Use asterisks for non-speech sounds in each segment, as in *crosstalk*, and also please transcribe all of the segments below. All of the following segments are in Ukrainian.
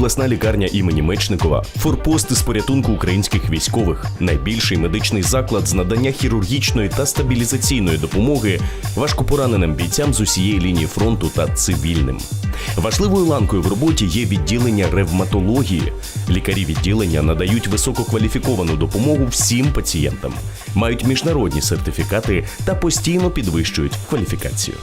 Обласна лікарня імені Мечникова, форпост із порятунку українських військових, найбільший медичний заклад з надання хірургічної та стабілізаційної допомоги важкопораненим бійцям з усієї лінії фронту та цивільним. Важливою ланкою в роботі є відділення ревматології. Лікарі відділення надають висококваліфіковану допомогу всім пацієнтам, мають міжнародні сертифікати та постійно підвищують кваліфікацію.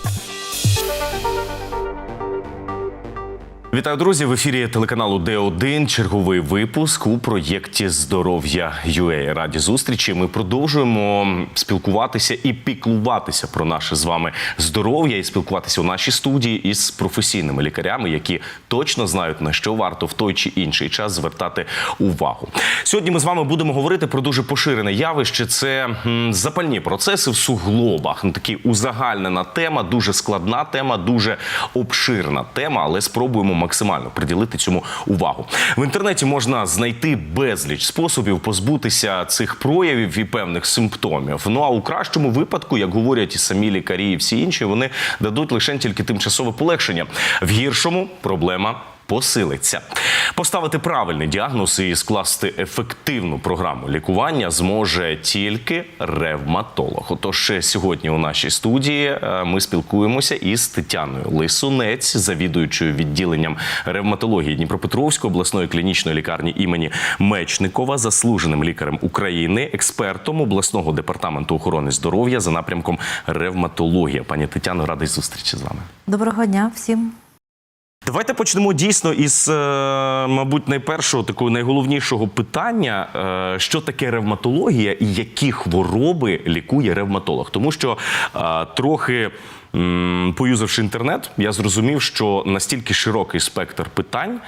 Вітаю, друзі! В ефірі телеканалу Д1 черговий випуск у проєкті Здоров'я UA. Раді зустрічі. Ми продовжуємо спілкуватися і піклуватися про наше з вами здоров'я і спілкуватися у нашій студії із професійними лікарями, які точно знають на що варто в той чи інший час звертати увагу. Сьогодні ми з вами будемо говорити про дуже поширене явище. Це запальні процеси в суглобах. Такі узагальнена тема, дуже складна тема, дуже обширна тема, але спробуємо максимально приділити цьому увагу. В інтернеті можна знайти безліч способів позбутися цих проявів і певних симптомів. Ну а у кращому випадку, як говорять і самі лікарі, і всі інші, вони дадуть лише тільки тимчасове полегшення. В гіршому проблема посилиться. Поставити правильний діагноз і скласти ефективну програму лікування зможе тільки ревматолог. Отож, сьогодні у нашій студії е, ми спілкуємося із Тетяною Лисунець, завідуючою відділенням ревматології Дніпропетровської обласної клінічної лікарні імені Мечникова, заслуженим лікарем України, експертом обласного департаменту охорони здоров'я за напрямком ревматологія. Пані Тетяно, радий зустрічі з вами. Доброго дня всім. Давайте почнемо дійсно із, е, мабуть, найпершого такого найголовнішого питання: е, що таке ревматологія і які хвороби лікує ревматолог. Тому що е, трохи. Поюзавши інтернет, я зрозумів, що настільки широкий спектр питань,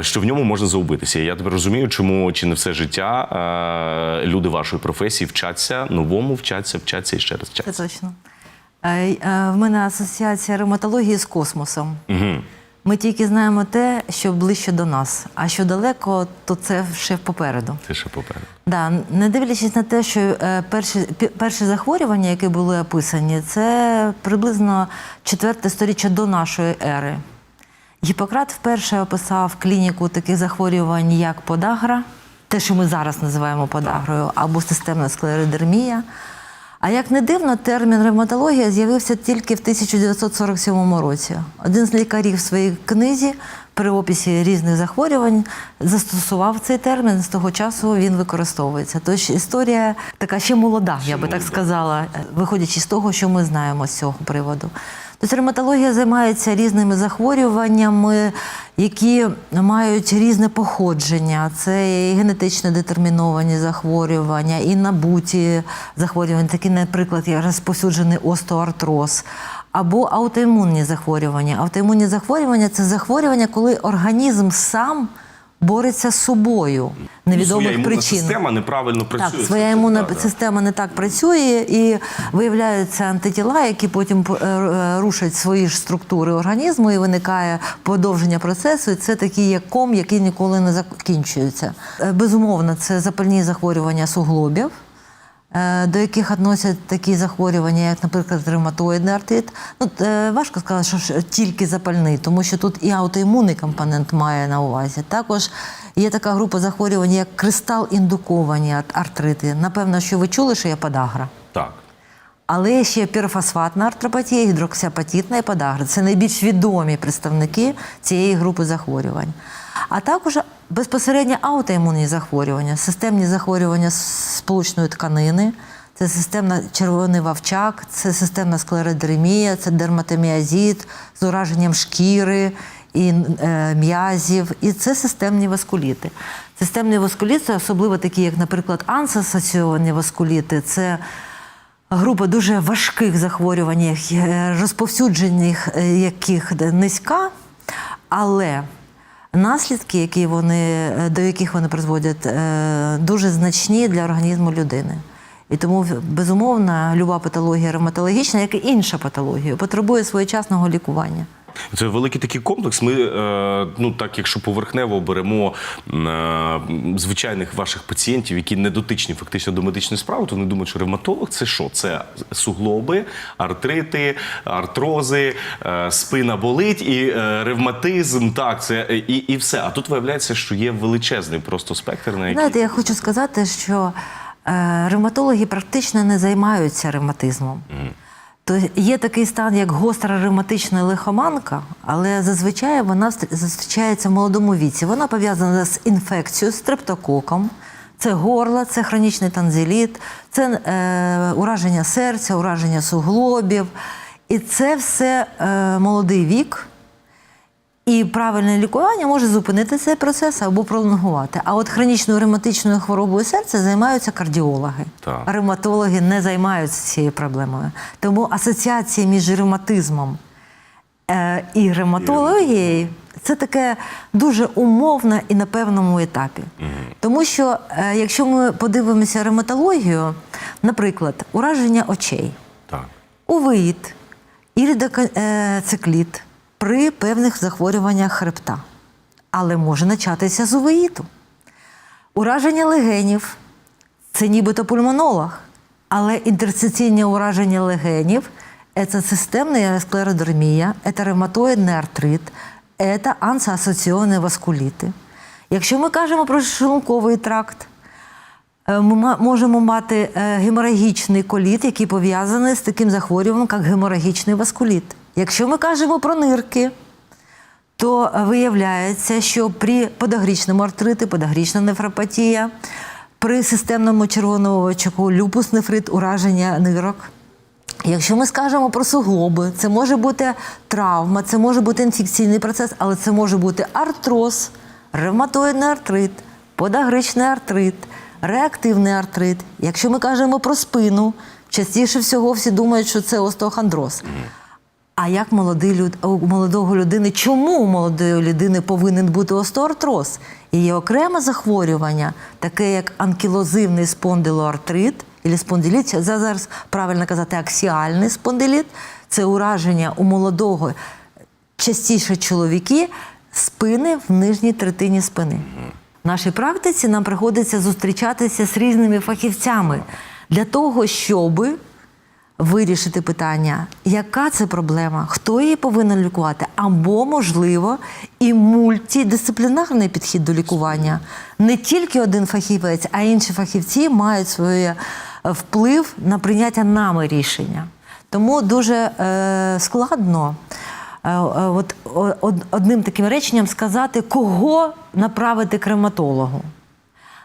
що в ньому можна загубитися. Я тепер розумію, чому чи не все життя люди вашої професії вчаться новому, вчаться, вчаться і ще раз Це точно. В мене асоціація ревматології з космосом. Угу. Ми тільки знаємо те, що ближче до нас, а що далеко, то це ще попереду. Це ще попереду. Да, не дивлячись на те, що е, перші, перші захворювання, які були описані, це приблизно четверте сторіччя до нашої ери. Гіппократ вперше описав клініку таких захворювань, як подагра, те, що ми зараз називаємо подагрою, або системна склеродермія. А як не дивно, термін ревматологія з'явився тільки в 1947 році. Один з лікарів в своїй книзі при описі різних захворювань застосував цей термін. З того часу він використовується. Тож історія така ще молода, я би так сказала, виходячи з того, що ми знаємо з цього приводу. Тобто займається різними захворюваннями, які мають різне походження. Це і генетично детерміновані захворювання, і набуті захворювання, такі, наприклад, як розповсюджений остеоартроз. Або аутоімунні захворювання. Аутоімунні захворювання це захворювання, коли організм сам бореться з собою невідомих причин. система неправильно працює. Так, своя імунна система не так працює і виявляються антитіла, які потім е, е, рушать свої ж структури організму, і виникає подовження процесу. І це такий як ком, який ніколи не закінчується. Е, Безумовно, це запальні захворювання суглобів. Е, До яких відносять такі захворювання, як, наприклад, ревматоїдний артрит. Ну, е, важко сказати, що тільки запальний, тому що тут і аутоімунний компонент має на увазі. Також є така група захворювань, як кристал-індуковані артрити. Напевно, що ви чули, що є подагра. Так. Але є ще пірофосфатна артропатія, гідроксіапатітна і подагра. Це найбільш відомі представники цієї групи захворювань. А також безпосередньо аутоімунні захворювання, системні захворювання сполучної тканини, це системна червоний вовчак, це системна склеродермія, це дерматоміазит з ураженням шкіри і е, м'язів, і це системні васкуліти. Системні васкуліти, особливо такі, як, наприклад, ансасоційовані васкуліти, це група дуже важких захворювань, е, розповсюджених е, яких низька, але наслідки, які вони, е, до яких вони призводять, е, дуже значні для організму людини. І тому, безумовно, люба патологія ревматологічна, як і інша патологія, потребує своєчасного лікування. Це великий такий комплекс. Ми, е, ну так, якщо поверхнево беремо е, звичайних ваших пацієнтів, які не дотичні фактично до медичної справи, то вони думають, що ревматолог це що? Це суглоби, артрити, артрози, е, спина болить і ревматизм. Так, це і, і все. А тут виявляється, що є величезний просто спектр, на який Знаєте, я хочу сказати, що ревматологи практично не займаються ревматизмом. То є такий стан, як гостра ревматична лихоманка, але зазвичай вона зустрічається в молодому віці. Вона пов'язана з інфекцією, з стрептококом. Це горло, це хронічний танзеліт, це е, ураження серця, ураження суглобів. І це все е, молодий вік. І правильне лікування може зупинити цей процес або пролонгувати. А от хронічною ревматичною хворобою серця займаються кардіологи. Так. Ревматологи не займаються цією проблемою. Тому асоціація між ревматизмом е, і ревматологією це таке дуже умовне і на певному етапі. Тому що е, якщо ми подивимося ревматологію, наприклад, ураження очей так. увеїт, іридоцикліт при певних захворюваннях хребта. Але може початися з увеїту. Ураження легенів це нібито пульмонолог, але інтерстиційне ураження легенів це системна склеродермія, це ревматоїдний артрит, це ансоасоційні васкуліти. Якщо ми кажемо про шлунковий тракт, Е, Ми можемо мати е, геморагічний коліт, який пов'язаний з таким захворюванням, як геморагічний васкуліт. Якщо ми кажемо про нирки, то виявляється, що при подагрічному артриті, подагрічна нефропатія, при системному червоному очаку, люпус нефрит, ураження нирок. Якщо ми скажемо про суглоби, це може бути травма, це може бути інфекційний процес, але це може бути артроз, ревматоїдний артрит, подагричний артрит, реактивний артрит. Якщо ми кажемо про спину, частіше всього всі думають, що це остеохондроз. А як молодий люд... у молодого людини, чому у молодої людини повинен бути остеоартроз? І є окреме захворювання, таке як анкілозивний спондилоартрит, або спондиліт, зараз правильно казати аксіальний спондиліт. Це ураження у молодого, частіше чоловіки, спини в нижній третині спини. В нашій практиці нам приходиться зустрічатися з різними фахівцями для того, щоби вирішити питання, яка це проблема, хто її повинен лікувати, або, можливо, і мультидисциплінарний підхід до лікування. Не тільки один фахівець, а інші фахівці мають свій е, вплив на прийняття нами рішення. Тому дуже е, складно е, е, от, одним таким реченням сказати, кого направити к ревматологу.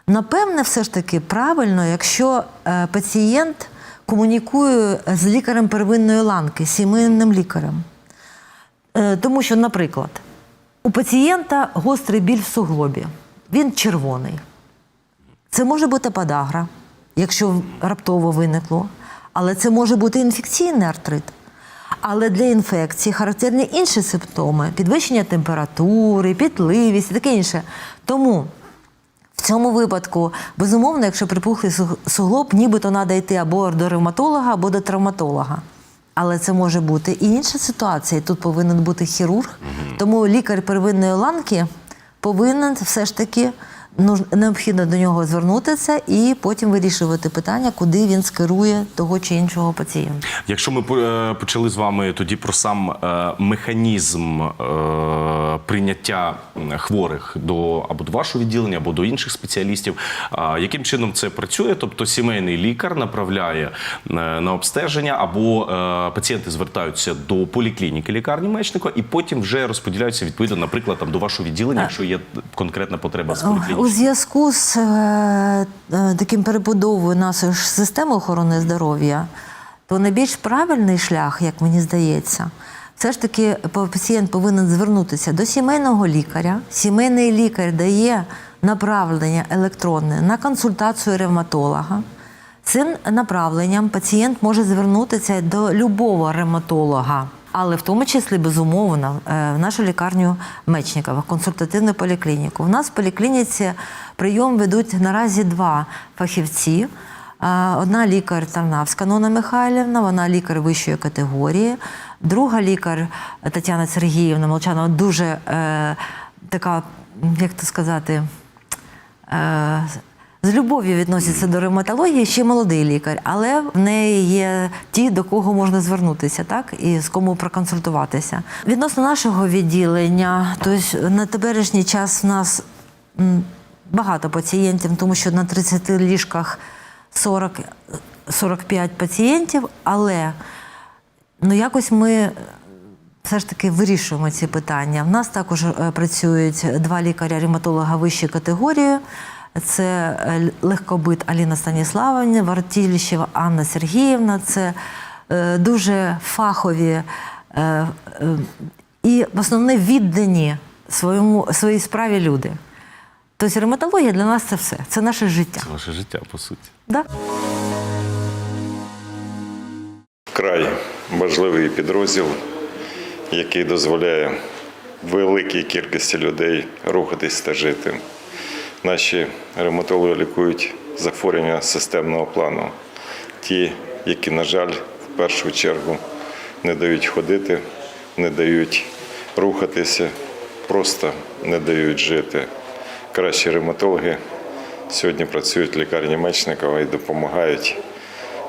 Напевне, все ж таки правильно, якщо пацієнт комунікує з лікарем первинної ланки, сімейним лікарем. Е, тому що, наприклад, у пацієнта гострий біль в суглобі, він червоний. Це може бути подагра, якщо раптово виникло, але це може бути інфекційний артрит. Але для інфекції характерні інші симптоми: підвищення температури, пітливість і таке інше. Тому в цьому випадку, безумовно, якщо припухлий суг- суглоб, нібито треба йти або до ревматолога, або до травматолога. Але це може бути і інша ситуація. Тут повинен бути хірург. Тому лікар первинної ланки повинен все ж таки необхідно до нього звернутися і потім вирішувати питання, куди він скерує того чи іншого пацієнта. Якщо ми е, почали з вами тоді про сам е, механізм е, прийняття хворих до або до вашого відділення, або до інших спеціалістів, яким чином це працює? Тобто сімейний лікар направляє на обстеження, або е, пацієнти звертаються до поліклініки лікарні Мечника, і потім вже розподіляються відповідно, наприклад, там до вашого відділення, якщо є конкретна потреба з поліклініки. У зв'язку з е, е, таким перебудовою нашої системи охорони здоров'я, то найбільш правильний шлях, як мені здається, все ж таки пацієнт повинен звернутися до сімейного лікаря. Сімейний лікар дає направлення електронне на консультацію ревматолога. Цим направленням пацієнт може звернутися до любого ревматолога, але в тому числі безумовно е, в нашу лікарню Мечникова, консультативну поліклініку. У нас в поліклініці прийом ведуть наразі два фахівці. Одна лікар Тарнавська Нона Михайлівна, вона лікар вищої категорії. Друга лікар Тетяна Сергіївна Молчанова дуже е, така, як то сказати, е, з любов'ю відноситься до ревматології, ще молодий лікар, але в неї є ті, до кого можна звернутися, так і з кому проконсультуватися. Відносно нашого відділення, тобто на теперішній час в нас багато пацієнтів, тому що на 30 ліжках 40, 45 пацієнтів, але ну якось ми все ж таки вирішуємо ці питання. В нас також е, працюють два лікаря-ревматолога вищої категорії. Це е, легкобит Аліна Станіславівна, Вартіліщева Анна Сергіївна. Це е, дуже фахові е, е, і в основне віддані своєму, своїй справі люди. Тобто ревматологія для нас це все, це наше життя. Це ваше життя, по суті. Да? Вкрай важливий підрозділ, який дозволяє великій кількості людей рухатись та жити. Наші ревматологи лікують захворювання системного плану. Ті, які, на жаль, в першу чергу не дають ходити, не дають рухатися, просто не дають жити. Кращі ревматологи сьогодні працюють в лікарні Мечникова і допомагають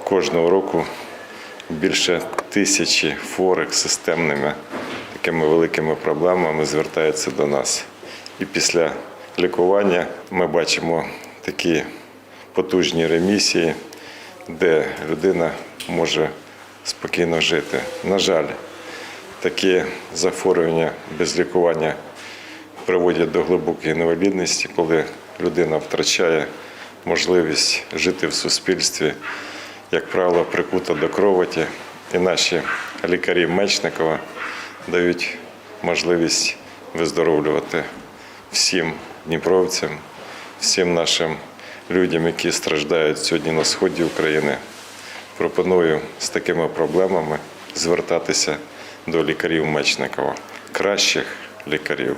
кожного року більше тисячі хворих з системними такими великими проблемами звертаються до нас. І після лікування ми бачимо такі потужні ремісії, де людина може спокійно жити. На жаль, такі захворювання без лікування приводять до глибокої інвалідності, коли людина втрачає можливість жити в суспільстві, як правило, прикута до кроваті. І наші лікарі Мечникова дають можливість виздоровлювати всім дніпровцям, всім нашим людям, які страждають сьогодні на сході України. Пропоную з такими проблемами звертатися до лікарів Мечникова. Кращих лікарів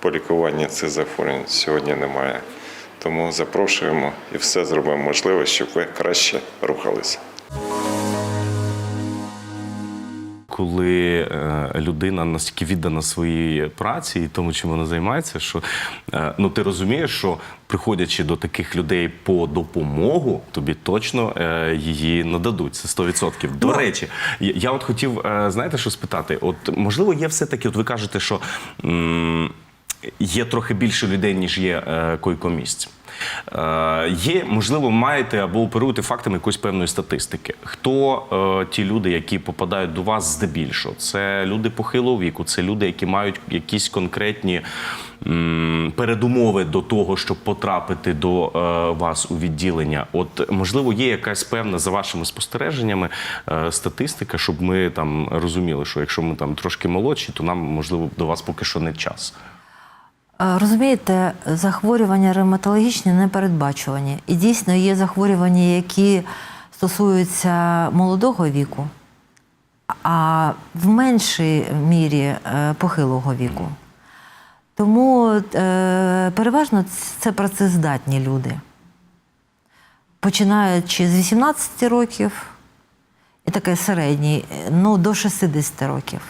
по лікуванні цих захворювань сьогодні немає. Тому запрошуємо і все зробимо можливе, щоб ви краще рухалися. Коли е, людина настільки віддана своїй праці і тому, чим вона займається, що е, ну ти розумієш, що приходячи до таких людей по допомогу, тобі точно е, її нададуть. Це 100%. До речі, я, от хотів, знаєте, що спитати? От можливо, є все-таки, от ви кажете, що. М- Є трохи більше людей, ніж є е, койкомісць. Е, є, можливо, маєте або оперуєте фактами якоїсь певної статистики. Хто е, ті люди, які попадають до вас здебільшого? Це люди похилого віку, це люди, які мають якісь конкретні м, передумови до того, щоб потрапити до е, вас у відділення. От можливо, є якась певна за вашими спостереженнями е, статистика, щоб ми там розуміли, що якщо ми там трошки молодші, то нам можливо до вас поки що не час. Розумієте, захворювання ревматологічні непередбачувані. І дійсно є захворювання, які стосуються молодого віку, а в меншій мірі е, похилого віку. Тому е, переважно це працездатні люди. Починаючи з 18 років, і таке середній, ну до 60 років.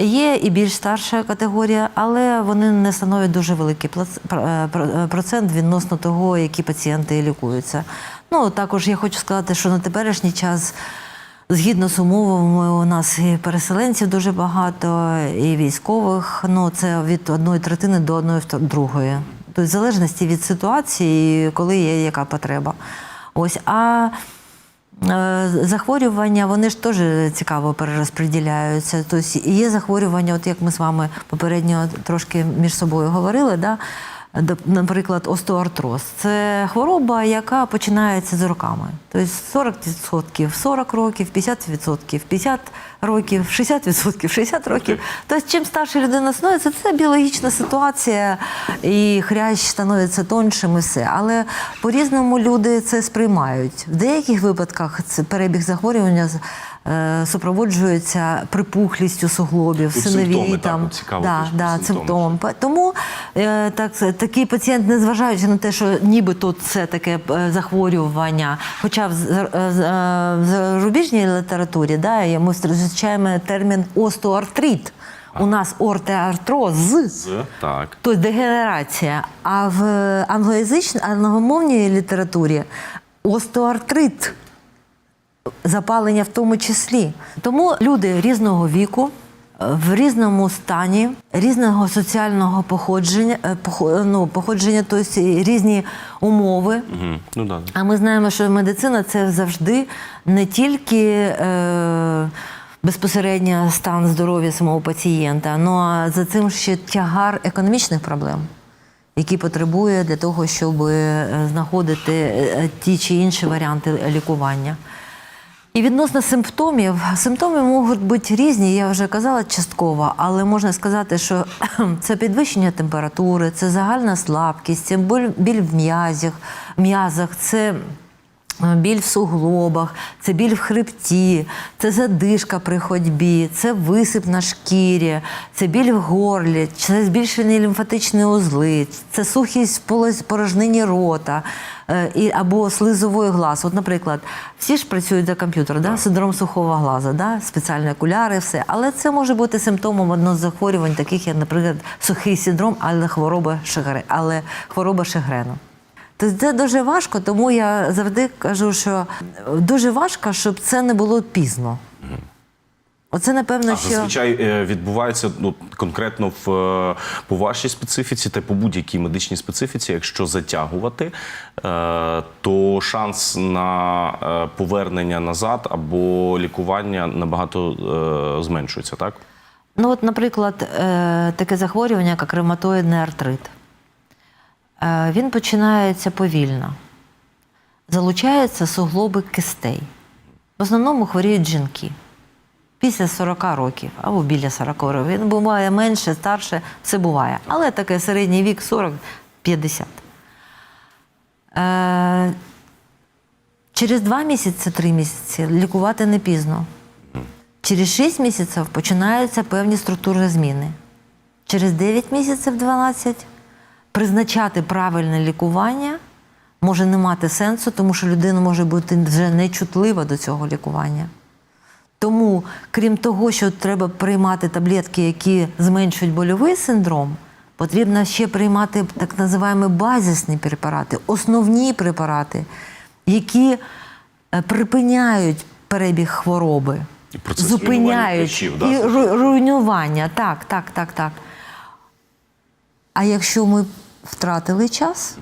Є і більш старша категорія, але вони не становлять дуже великий е, е, процент відносно того, які пацієнти лікуються. Ну також я хочу сказати, що на теперішній час, згідно з умовами, у нас і переселенців дуже багато, і військових. Ну це від одної третини до одної другої. Тобто, в залежності від ситуації, коли є яка потреба. Ось а. Е, Захворювання, вони ж теж цікаво перерозподіляються. Тобто є захворювання, от як ми з вами попередньо трошки між собою говорили, да? Наприклад, остеоартроз. Це хвороба, яка починається з роками. Тобто 40% 40 років, 50% 50 років, 60% 60 років. Тобто, чим старша людина становиться, це біологічна ситуація, і хрящ становиться тоншим і все. Але по-різному люди це сприймають. В деяких випадках це перебіг захворювання е, супроводжується припухлістю суглобів, Тут синові симптоми, там. от цікаво да, да. Па- Тому е, так, такий пацієнт, незважаючи на те, що нібито це таке е, захворювання, хоча в, зарубіжній літературі да, ми зустрічаємо термін остеоартрит. У нас ортеартроз. З так. Тобто дегенерація. А в англоязичній англомовній літературі остеоартрит. Запалення в тому числі. Тому люди різного віку, е, в різному стані, різного соціального походження, е, ну, походження, тобто різні умови. Угу. Ну да. А ми знаємо, що медицина це завжди не тільки е, безпосередньо стан здоров'я самого пацієнта, ну а за цим ще тягар економічних проблем, які потребує для того, щоб е, знаходити е, ті чи інші варіанти лікування. І відносно симптомів, симптоми можуть бути різні, я вже казала частково, але можна сказати, що *clears throat* це підвищення температури, це загальна слабкість, це біль, в м'язах, це біль в суглобах, це біль в хребті, це задишка при ходьбі, це висип на шкірі, це біль в горлі, це збільшені лімфатичні узли, це сухість в порожнині рота е, або слизової глаз. От, наприклад, всі ж працюють за комп'ютером, да? синдром сухого глаза, да? спеціальні окуляри, все. Але це може бути симптомом одного з захворювань, таких як, наприклад, сухий синдром, але хвороба Шегре, але хвороба Шегрену. Тобто це дуже важко, тому я завжди кажу, що дуже важко, щоб це не було пізно. Оце, напевно, А що. зазвичай е, відбувається ну, конкретно в, е, по вашій специфіці та по будь-якій медичній специфіці, якщо затягувати, е, то шанс на повернення назад або лікування набагато зменшується, так? Ну, от, наприклад, таке захворювання, як ревматоїдний артрит. Е, Він починається повільно. Залучаються суглоби кистей. В основному хворіють жінки після 40 років або біля 40 років. Він буває менше, старше, все буває. Але таке середній вік 40-50. Е, Через 2 місяці, 3 місяці лікувати не пізно. Через 6 місяців починаються певні структурні зміни. Через 9 місяців 12 призначати правильне лікування може не мати сенсу, тому що людина може бути вже нечутлива до цього лікування. Тому, крім того, що треба приймати таблетки, які зменшують больовий синдром, потрібно ще приймати так називаємо базисні препарати, основні препарати, які е, припиняють перебіг хвороби, процес руйнування зупиняють да, і руйнування. Так, так, так, так. А якщо ми втратили час,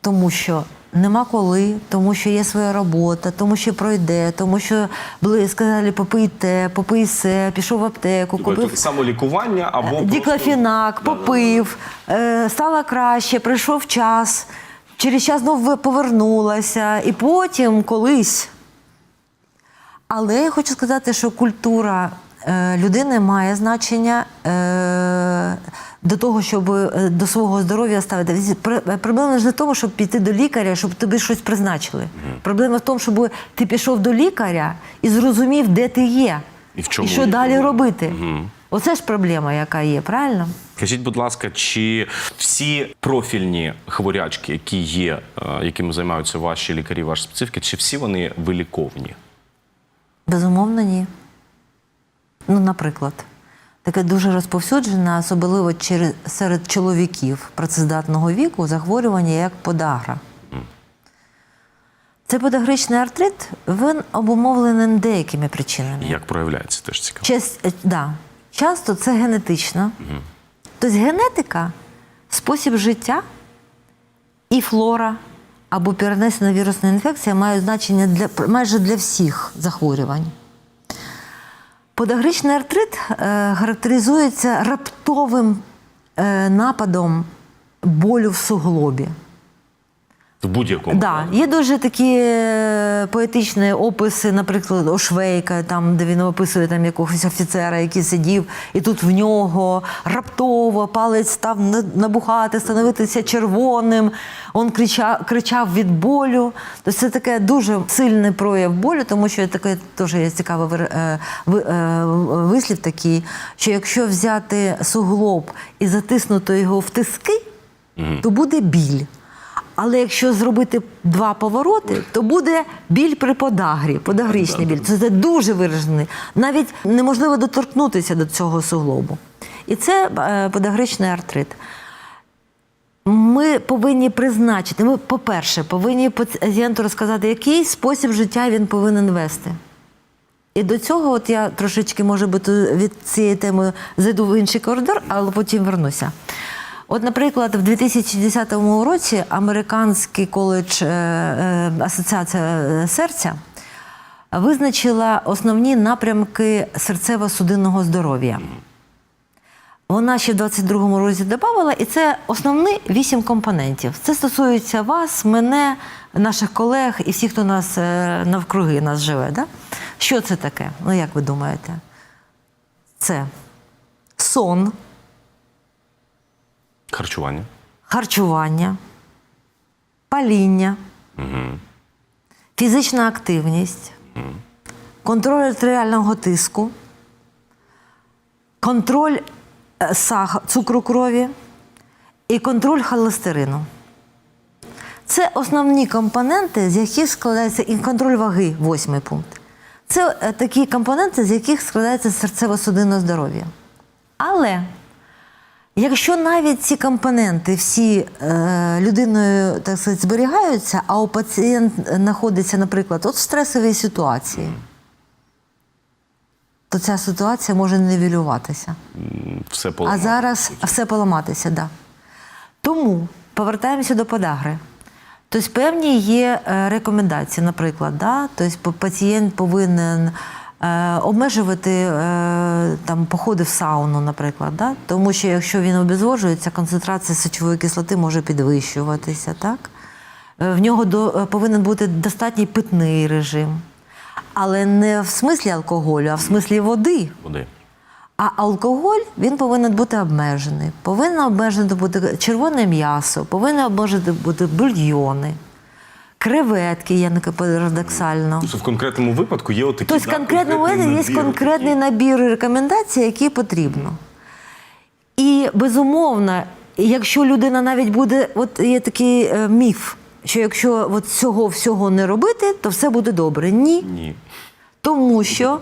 тому що нема коли, тому що є своя робота, тому що пройде, тому що були сказали, попий те, попий все, пішов в аптеку, купив Тобто самолікування або просто- діклофінак, попив, е, стало краще, прийшов час, через час знову повернулася, і потім колись. Але я хочу сказати, що культура е, людини має значення е, до того, щоб е, до свого здоров'я ставити. Проблема ж не в тому, щоб піти до лікаря, щоб тобі щось призначили. Проблема в тому, щоб ти пішов до лікаря і зрозумів, де ти є, І в чому що є далі робити. Оце ж проблема, яка є, правильно? Скажіть, будь ласка, чи всі профільні хворячки, які є, е, якими займаються ваші лікарі, ваші специфіки, чи всі вони виліковні? Безумовно, ні. Ну, наприклад, таке дуже розповсюджене, особливо через, серед чоловіків працездатного віку, захворювання як подагра. Цей подагричний артрит він обумовлений деякими причинами. Як проявляється, теж цікаво. Час, е, да. Часто це генетично. Тобто генетика, спосіб життя і флора або перенесена вірусна інфекція мають значення для, майже для всіх захворювань. Подагричний артрит е, характеризується раптовим е, нападом болю в суглобі. В будь-якому. Да, є дуже такі е, поетичні описи, наприклад, Ошвейка, там, де він описує там якогось офіцера, який сидів, і тут в нього раптово палець став на- набухати, становитися червоним. Він кричав, кричав від болю. Тобто це таке дуже сильний прояв болю, тому що таке теж є цікавий е, е, вислів такий, що якщо взяти суглоб і затиснути його в тиски, то буде біль. Але якщо зробити два повороти, то буде біль при подагрі, подагричний біль. Це, це дуже виражений. Навіть неможливо доторкнутися до цього суглобу. І це е, подагричний артрит. Ми повинні призначити. Ми, по-перше, повинні пацієнту розказати, який спосіб життя він повинен вести. І до цього, от я трошечки, може бути, від цієї теми зайду в інший коридор, але потім вернуся. От, наприклад, в 2010 році американський коледж е, е, Асоціація е, серця визначила основні напрямки серцево-судинного здоров'я. Вона ще в 22-му році додавала, і це основні вісім компонентів. Це стосується вас, мене, наших колег і всіх, хто нас навкруги нас живе. Да? Що це таке? Ну, як ви думаєте? Це сон, Харчування. харчування, паління, фізична активність, контроль артеріального тиску, контроль е, сах- цукру крові і контроль холестерину. Це основні компоненти, з яких складається і контроль ваги, восьмий пункт. Це е, такі компоненти, з яких складається серцево-судинне здоров'я. Але Якщо навіть ці компоненти всі е, людиною так сказати, зберігаються, а у пацієнт знаходиться, наприклад, от в стресовій ситуації, то ця ситуація може нивелюватися. М, Все А зараз все поламатися, да. Тому повертаємося до подагри. Тобто певні є е, рекомендації, наприклад, да? тобто па- пацієнт повинен обмежувати е, там, походи в сауну, наприклад, да? тому що якщо він обезвожується, концентрація сечової кислоти може підвищуватися. Так? Е, В нього до, е, повинен бути достатній питний режим. Але не в смислі алкоголю, а в смислі води. Води. А алкоголь він повинен бути обмежений. Повинно обмежено бути червоне м'ясо, повинні обмежені бути бульйони, креветки, є не парадоксально. Тобто в конкретному випадку є отакі. Тобто, в конкретному випадку є конкретний набір рекомендацій, які потрібно. І безумовно, якщо людина навіть буде, от є такий е, міф, що якщо от цього всього не робити, то все буде добре. Ні. Ні. Тому що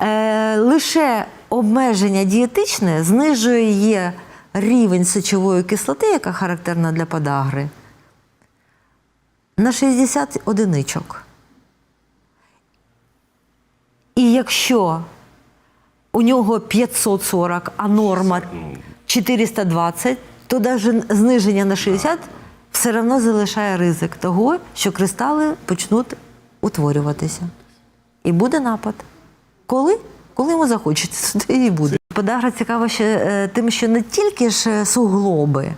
е, лише обмеження дієтичне знижує рівень сечової кислоти, яка характерна для подагри, на 60 одиничок. І якщо у нього 540, а норма 420, то навіть зниження на 60 все одно залишає ризик того, що кристали почнуть утворюватися. І буде напад. Коли? Коли йому захочеться, *laughs* тоді і буде. Подагра цікава ще е, тим, що не тільки ж суглоби.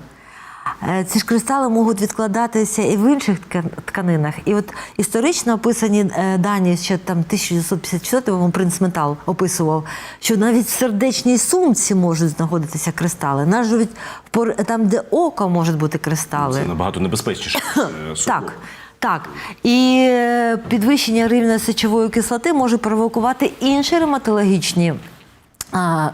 Е, Ці ж кристали можуть відкладатися і в інших тканинах. І от історично описані е, дані ще там 1954-му принц Метал описував, що навіть в сердечній сумці можуть знаходитися кристали. Навіть там, де око можуть бути кристали. Це набагато небезпечніше. е. *coughs* Так, так. І підвищення рівня сечової кислоти може провокувати інші ревматологічні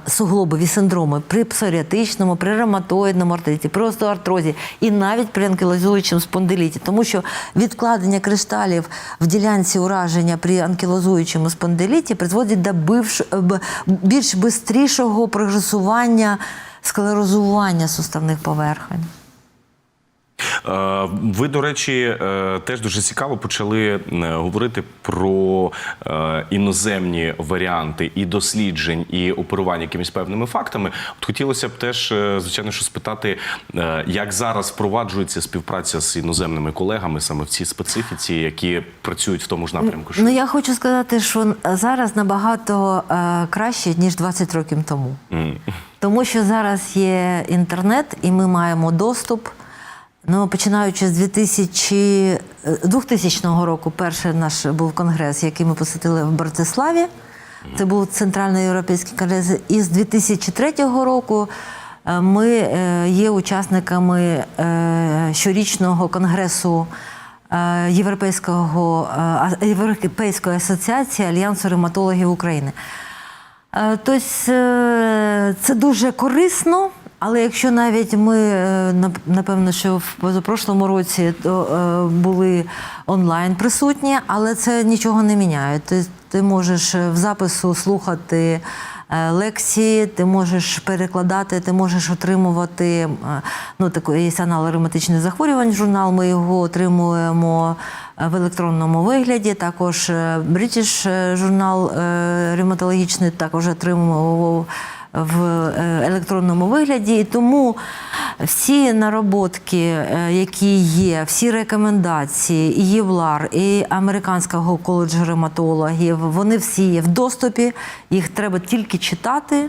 суглобові синдроми при псоріатичному, при ревматоїдному артриті, при остеоартрозі і навіть при анкілозуючому спондиліті. Тому що відкладення кришталів в ділянці ураження при анкілозуючому спондиліті призводить до більш бистрішого прогресування склерозування суставних поверхонь. Е, Ви, до речі, е, теж дуже цікаво почали е, говорити про іноземні варіанти і досліджень, і оперування якимись певними фактами. От хотілося б теж, звичайно, що спитати, як зараз впроваджується співпраця з іноземними колегами саме в цій специфіці, які працюють в тому ж напрямку. що Ну я хочу сказати, що зараз набагато краще ніж 20 років тому. М. Тому що зараз є інтернет, і ми маємо доступ Ну, починаючи з 2000, е, 2000 року, перший наш був конгрес, який ми посетили в Братиславі. Це був Центральний європейський конгрес. І з 2003 року е, ми е, є учасниками е, щорічного конгресу е, Європейського, е, Європейської асоціації Альянсу ревматологів України. Е, Тобто е, це дуже корисно, але якщо навіть ми, е, напевно, що в позапрошлому році то е, були онлайн присутні, але це нічого не міняє. Ти, ти можеш е, в запису слухати лекції, ти можеш перекладати, ти можеш отримувати ну, такий є анал ревматичних захворювань, журнал. Ми його отримуємо в електронному вигляді. Також British журнал ревматологічний також отримував в е, електронному вигляді. І тому всі нароботки, е, які є, всі рекомендації, і ЄВЛАР, і Американського коледжу ревматологів, вони всі є в доступі. Їх треба тільки читати,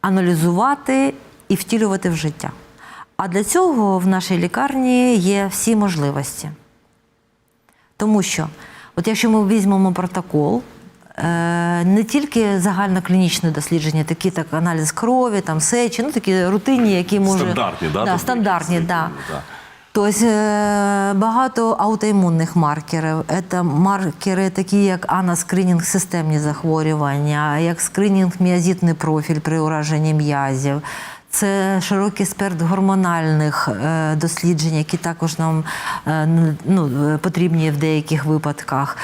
аналізувати і втілювати в життя. А для цього в нашій лікарні є всі можливості. Тому що, от якщо ми візьмемо протокол, не тільки загальноклінічне дослідження, такі як аналіз крові, там сечі, ну такі рутинні, які може Стандартні, да, да, стандартні, да. да. Тобто е, багато аутоімунних маркерів. Це маркери, такі як анаскринінг системні захворювання, як скринінг міозитний профіль при ураженні м'язів. Це широкий спектр гормональних е, досліджень, які також нам е, ну, е, потрібні в деяких випадках.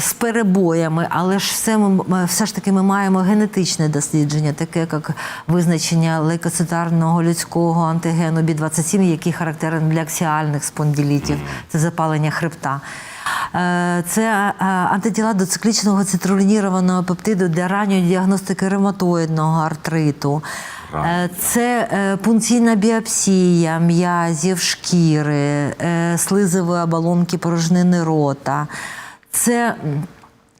З перебоями, але ж все, ми, ми- все ж таки ми маємо генетичне дослідження, таке як визначення лейкоцитарного людського антигену B27, який характерен для аксіальних спондилітів, це запалення хребта. Е, Це е, антитіла до циклічного цитрулінірованого пептиду для ранньої діагностики ревматоїдного артриту. Е, Це е, пункційна біопсія м'язів шкіри, е, слизової оболонки порожнини рота. Це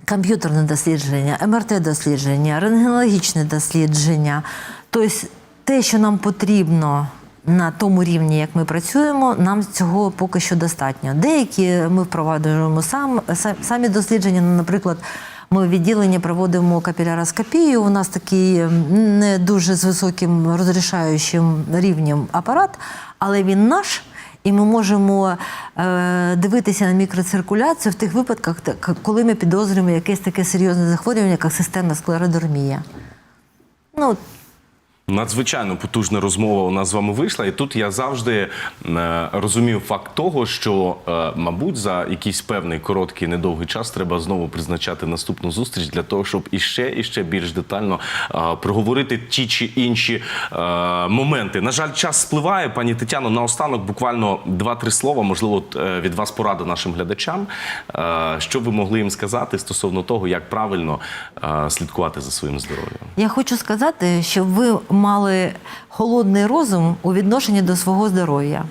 комп'ютерне дослідження, МРТ-дослідження, рентгенологічне дослідження. Тобто те, що нам потрібно на тому рівні, як ми працюємо, нам цього поки що достатньо. Деякі ми впроваджуємо сам, сам- самі дослідження, ну, наприклад. Ми в відділенні проводимо капіляроскопію. У нас такий не дуже з високим розрішаючим рівнем апарат, але він наш. І ми можемо е, дивитися на мікроциркуляцію в тих випадках, коли ми підозрюємо якесь таке серйозне захворювання, як системна склеродермія. Ну, Надзвичайно потужна розмова у нас з вами вийшла, і тут я завжди е, розумів факт того, що, е, мабуть, за якийсь певний короткий недовгий час треба знову призначати наступну зустріч для того, щоб іще і ще більш детально е, проговорити ті чи інші моменти. На жаль, час спливає. Пані Тетяно, наостанок буквально два-три слова. Можливо, від вас порада нашим глядачам. Що ви могли їм сказати стосовно того, як правильно слідкувати за своїм здоров'ям? я хочу сказати, щоб ви мали холодний розум у відношенні до свого здоров'я.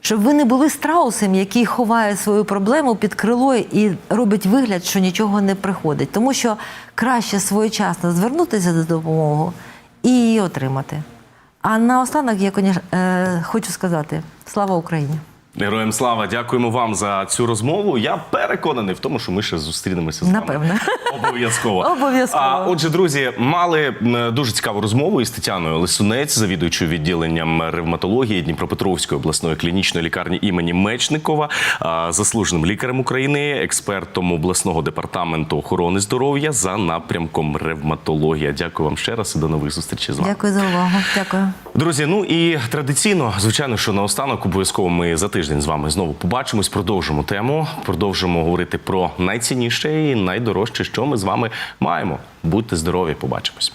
Щоб ви не були страусом, який ховає свою проблему під крило і робить вигляд, що нічого не приходить. Тому що краще своєчасно звернутися до допомоги і її отримати. А наостанок я конечно, е, хочу сказати: слава Україні! Героям слава, дякуємо вам за цю розмову. Я переконаний в тому, що ми ще зустрінемося з вами. Напевне. Обов'язково. *laughs* Обов'язково. А, отже, друзі, мали дуже цікаву розмову із Тетяною Лисунець, завідуючою відділенням ревматології Дніпропетровської обласної клінічної лікарні імені Мечникова, заслуженим лікарем України, експертом обласного департаменту охорони здоров'я за напрямком ревматологія. Дякую вам ще раз і до нових зустрічей з вами. Дякую за увагу. Дякую. Друзі, ну і традиційно, звичайно, що наостанок обов'язково ми за тиждень з вами знову побачимось, продовжимо тему, продовжимо говорити про найцінніше і найдорожче, що ми з вами маємо. Будьте здорові, побачимось.